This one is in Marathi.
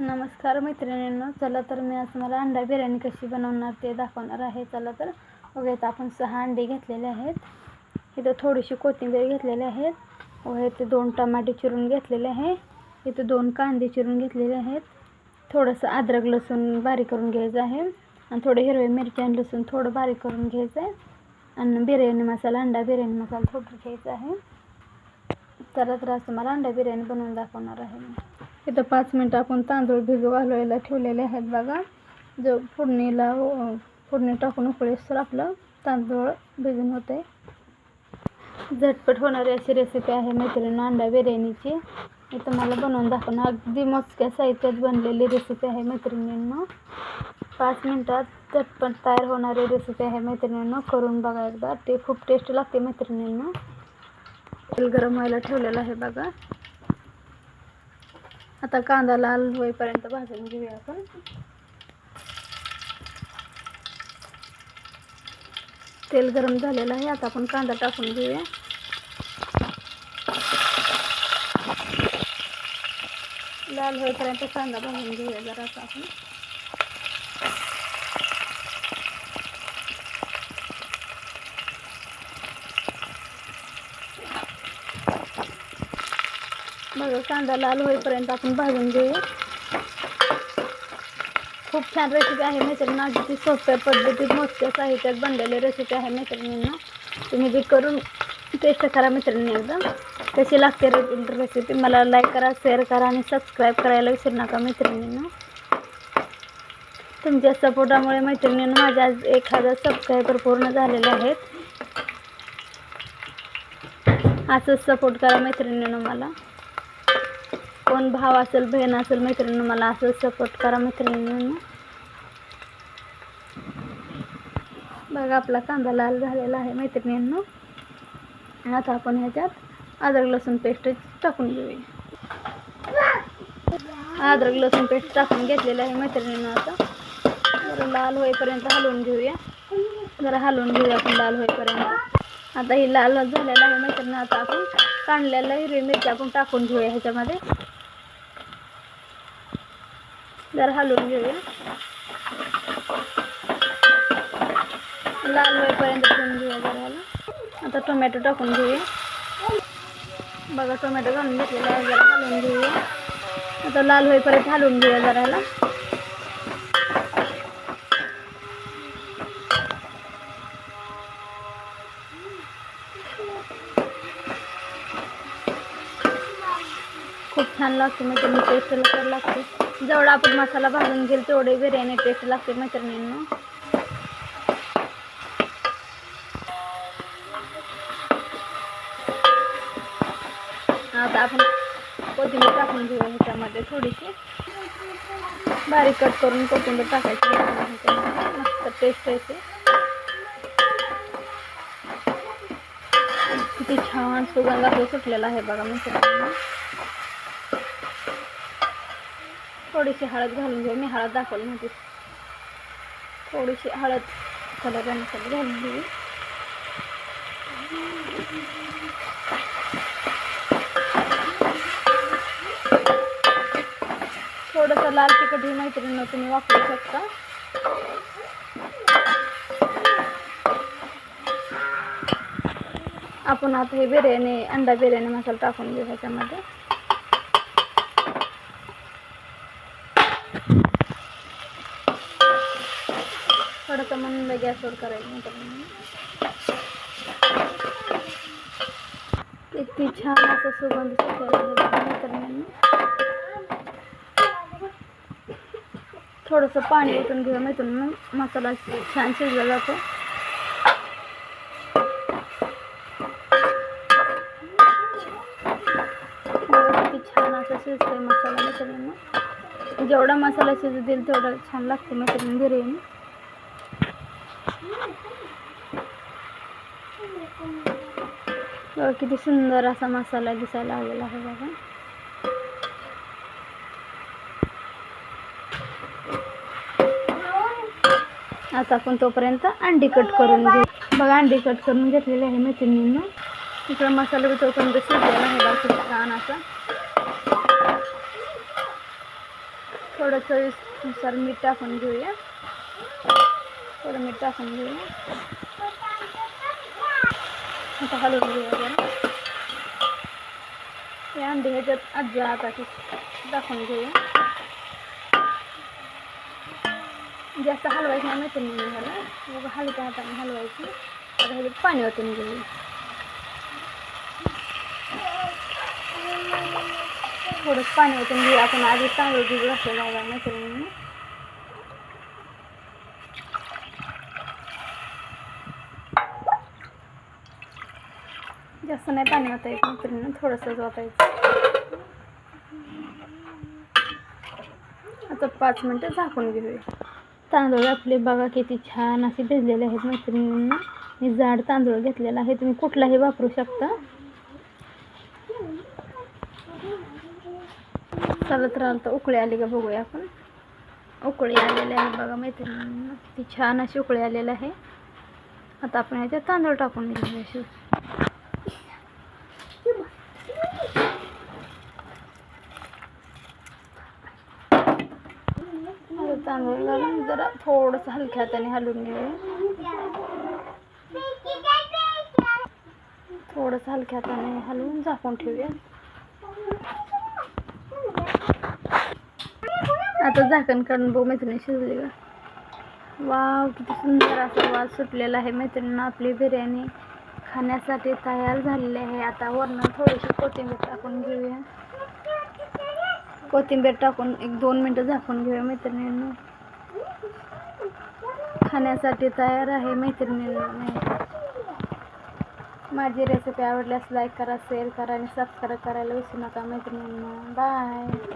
नमस्कार मैत्रिणींनो चला तर मी आज मला अंडा बिर्याणी कशी बनवणार ते दाखवणार आहे. चला तर बघा आपण सहा अंडे घेतलेले आहेत. इथं थोडीशी कोथिंबीर घेतलेली आहेत व इथे दोन टमाटे चिरून घेतलेले आहे. इथं दोन कांदे चिरून घेतलेले आहेत. थोडंसं अद्रक लसूण बारीक करून घ्यायचं आहे. आणि थोडे हिरवे मिरची आणि लसूण थोडं बारीक करून घ्यायचं आहे. आणि बिर्याणी मसाला अंडा बिर्याणी मसाला थोडं घ्यायचा आहे. चला तर आज मला अंडा बिर्याणी बनवून दाखवणार आहे मी. इथं पाच मिनटं आपण तांदूळ भिजू घालवायला ठेवलेले आहेत बघा. जो फोडणीला फोडणी टाकून उकळीस तर आपलं तांदूळ भिजून होते. झटपट होणारी अशी रेसिपी आहे मैत्रिणी अंडा बिर्याणीची. इथं मला बनवून दाखवणं अगदी मोजक्या साहित्यात बनलेली रेसिपी आहे मैत्रिणींना. पाच मिनटात झटपट तयार होणारी रेसिपी आहे मैत्रिणींना. करून बघा एकदा. ते खूप टेस्ट लागते मैत्रिणींना. तेल गरम व्हायला ठेवलेलं आहे बघा. आता कांदा लाल होईपर्यंत भाजून घेऊया आपण. तेल गरम झालेलं आहे आता आपण कांदा टाकून घेऊया. लाल होईपर्यंत कांदा भाजून घेऊया जरासा आपण. सगळं कांदा लाल होईपर्यंत आपण भाजून घेऊ. खूप छान रेसिपी आहे मैत्रिणींना. अगदी सोप्या पद्धतीत मोजक्या साहित्यात बनलेली रेसिपी आहे मैत्रिणींना. तुम्ही बी करून टेस्ट करा मैत्रिणी एकदम कशी लागते रेसिपी मला लाईक करा शेअर करा आणि सबस्क्राईब करायला विसरू नका मैत्रिणींना. तुमच्या सपोर्टामुळे मैत्रिणींना माझ्या आज एक हजार सबस्क्रायबर पूर्ण झालेले आहेत असंच सपोर्ट करा मैत्रिणींना मला. कोण भाव असेल बहीण असेल मैत्रिणी मला असं सपोर्ट करा मैत्रिणींना. बघा आपला कांदा लाल झालेला आहे मैत्रिणींना. आता आपण ह्याच्यात अद्रक लसूण पेस्ट टाकून घेऊया. अद्रक लसूण पेस्ट टाकून घेतलेलं आहे मैत्रिणींना आता. जरा लाल होईपर्यंत हलवून घेऊया. जरा हलवून घेऊया आपण लाल होईपर्यंत. आता ही लाल झालेलं आहे मैत्रिणी आता आपण काढलेलं हिरवी मिरची आपण टाकून घेऊया ह्याच्यामध्ये. जरा हलवून घेऊया. लाल होईपर्यंत ठेवून घेऊया जरा आता टोमॅटो टाकून घेऊया. बघा टोमॅटो घालून घेतलेला आहे जरा हलवून घेऊया. आता लाल होईपर्यंत हलवून घेऊया जरा खूप छान लागते म्हणजे मी टेस्टला तर लागते. जेवढा आपण मसाला भाजून घेईल, तेवढे बिर्याणी टेस्ट लागते मैत्रिणींना. आता आपण कोथिंबीर टाकून घेऊया ह्याच्यामध्ये थोडीशी. बारीक कट करून कोथिंबीर ह्याच्यामध्ये. मस्त टेस्ट येते. किती छान सुगंध सुटलेला आहे बघा मित्रांनो थोडीशी हळद घालून घेऊ. मी हळद दाखवली नव्हती. थोडीशी हळद कलर अनुसार घालून घेऊ. थोडंसं लाल तिखट ही मैत्रिणी तुम्ही वापरू शकता. आपण आता हे बिर्याणी अंडा बिर्याणी मसाला टाकून घेऊ ह्याच्यामध्ये. थोडंसं गॅसवर करायचं मित्रांनो किती छान असं सुगंध सुटलेला आहे थोडंसं पाणी ओतून घेऊया मग मसाला छान शिजला जातो. छान असं शिजतोय मसाला मित्रांनो जेवढा मसाला शिजू देईल तेवढा छान लागते मैत्रिणी बिर्याणी बघा किती सुंदर असा मसाला दिसायला लागलेला आहे बघा. आता आपण तोपर्यंत अंडी कट करून घेऊ. बघा अंडी कट करून घेतलेली आहे मैत्रिणींना. इकडं मसाला बी तोपर्यंत शिजलेला आहे बघा खूप छान असा. थोडं चवीनुसार मीठ टाकून घेऊया. थोडं मीठ टाकून घेऊया आता हलवून घेऊया जरा. हे अंडे ह्याच्यात आजी आता टाकून घेऊया जास्त हलवायचं नाही माहिती नाही मला मग हलक्या हाताने हलवायची. आता ह्याच्यात पाणी ओतून घेऊया थोडंच पाणी ओतून घेऊया आपण आधी तांदूळ भिजू असं आहे मैत्रिणींनी. जास्त नाही पाणी ओतायचं मैत्रिणीनं थोडंसंच ओतायचं आता पाच मिनटं झाकून घेऊया. तांदूळ आपले बघा किती छान असे भिजलेले आहेत मैत्रिणींना. मी जाड तांदूळ घेतलेला आहे तुम्ही कुठलाही वापरू शकता. चालत राहिलं तर उकळी आली का बघूया आपण. उकळी आलेली आहे बघा मैत्रिणींना. किती छान अशी उकळी आलेली आहे. आता आपण ह्याच्यात तांदूळ टाकून घेऊया अशी आता तांदूळ घालून जरा थोडंसं हलक्या हाताने हलवून घेऊया. थोडंसं हलक्या हाताने हलवून झाकून ठेवूया. आता झाकण काढून बघू मैत्रिणी शिजली का? वाव किती सुंदर असा वास सुटलेला आहे मैत्रिणीनं आपली बिर्याणी खाण्यासाठी तयार झालेली आहे. आता वरनं थोडीशी कोथिंबीर टाकून घेऊया. कोथिंबीर टाकून एक दोन मिनटं झाकून घेऊया मैत्रिणींना. खाण्यासाठी तयार आहे मैत्रिणींना. माझी रेसिपी आवडल्यास लाईक करा शेअर करा आणि सबस्क्राईब करायला विसरू नका मैत्रिणींना. बाय